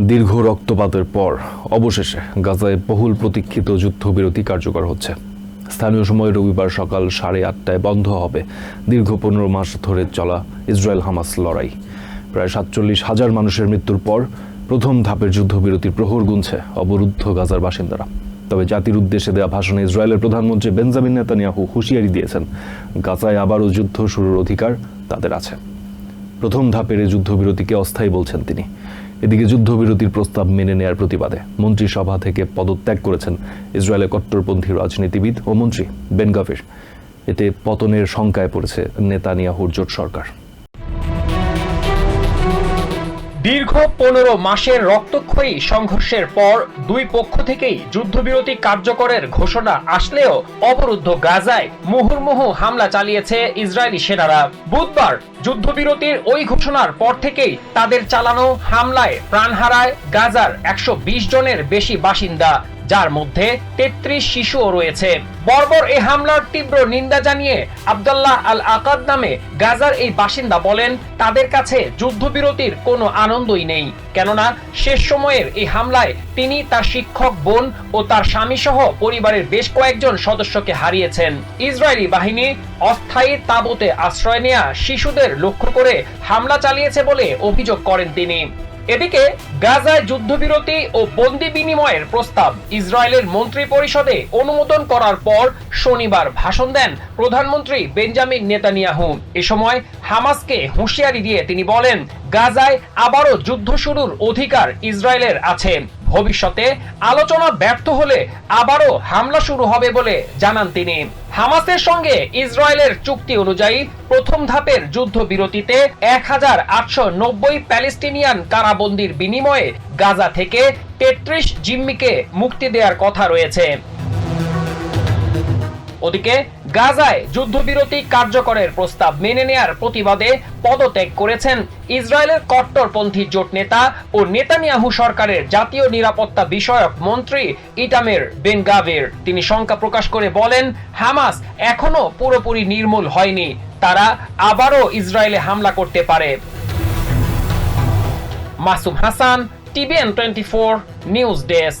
দীর্ঘ রক্তপাতের পর অবশেষে গাজায় বহুল প্রতীক্ষিত যুদ্ধবিরতি কার্যকর হচ্ছে। স্থানীয় সময় রবিবার সকাল সাড়ে আটটায় বন্ধ হবে। দীর্ঘ পনেরো মাস ধরে চলা ইসরায়েল হামাস লড়াই। প্রায় সাতচল্লিশ হাজার মানুষের মৃত্যুর পর প্রথম ধাপের যুদ্ধবিরতির প্রহর গুনছে অবরুদ্ধ গাজার বাসিন্দারা। তবে জাতির উদ্দেশ্যে দেওয়া ভাষণে ইসরায়েলের প্রধানমন্ত্রী বেঞ্জামিন নেতানিয়াহু হুঁশিয়ারি দিয়েছেন, গাজায় আবারও যুদ্ধ শুরুর অধিকার তাদের আছে। প্রথম ধাপের যুদ্ধবিরতিকে অস্থায়ী বলছেন তিনি। এদিকে যুদ্ধবিরতির প্রস্তাব মেনে নেয়ার প্রতিবাদে মন্ত্রিসভা থেকে পদত্যাগ করেছেন ইসরায়েলের কট্টরপন্থী রাজনীতিবিদ ও মন্ত্রী বেনগাফের। এতে পতনের শঙ্কায় পড়েছে নেতানিয়াহুর জোট সরকার। দীর্ঘ পনেরো মাসের রক্তক্ষয়ী সংঘর্ষের পর দুই পক্ষ থেকেই যুদ্ধবিরতি কার্যকরের ঘোষণা আসলেও অবরুদ্ধ গাজায় মুহুর্মুহু হামলা চালিয়েছে ইসরায়েলি সেনারা। বুধবার যুদ্ধবিরতির ওই ঘোষণার পর থেকেই তাদের চালানো হামলায় প্রাণ হারায় গাজার একশো বিশ জনের বেশি বাসিন্দা। যার মধ্যে তেত্রিশ শিশুও রয়েছে। বর্বর এই হামলার তীব্র নিন্দা জানিয়ে আবদুল্লাহ আল আকাদ নামে গাজার এই বাসিন্দা বলেন, তাদের কাছে যুদ্ধবিরতির কোনো আনন্দই নেই। কেননা, শেষ সময়ের এই হামলায় তিনি তার শিক্ষক বোন ও তার স্বামী সহ পরিবারের বেশ কয়েকজন সদস্যকে হারিয়েছেন। ইসরায়েলি বাহিনী অস্থায়ী তাঁবুতে আশ্রয় নেয়া শিশুদের লক্ষ্য করে হামলা চালিয়েছে বলে অভিযোগ করেন তিনি। এদিকে গাজায় যুদ্ধবিরতি ও বন্দি বিনিময়ের প্রস্তাব ইসরায়েলের মন্ত্রী পরিষদে অনুমোদন করার পর শনিবার ভাষণ দেন প্রধানমন্ত্রী বেঞ্জামিন নেতানিয়াহু। এ সময় হামাসকে হুঁশিয়ারি দিয়ে তিনি বলেন, গাজায় আবারও যুদ্ধ শুরুর অধিকার ইসরায়েলের আছে। ভবিষ্যতে আলোচনা ব্যর্থ হলে আবারও হামলা শুরু হবে বলে জানান তিনি। হামাসের সঙ্গে ইসরায়েলের চুক্তি অনুযায়ী প্রথম ধাপের যুদ্ধবিরতিতে এক হাজার আটশো নব্বই প্যালেস্টিনিয়ান কারাবন্দির বিনিময়ে গাজা থেকে তেত্রিশ জিম্মিকে মুক্তি দেওয়ার কথা রয়েছে। ওদিকে গাজায় যুদ্ধবিরতি কার্যকরের প্রস্তাব মেনে নেয়ার প্রতিবাদে পদত্যাগ করেছেন ইসরায়েলের কট্টরপন্থী জোট নেতা ও নেতানিয়াহু সরকারের জাতীয় নিরাপত্তা বিষয়ক মন্ত্রী ইটামের বেন গাভের তিনি শঙ্কা প্রকাশ করে বলেন, হামাস এখনও পুরোপুরি নির্মূল হয়নি। তারা আবারও ইসরায়েলে হামলা করতে পারে। Masum Hasan, TVN twenty four news desk.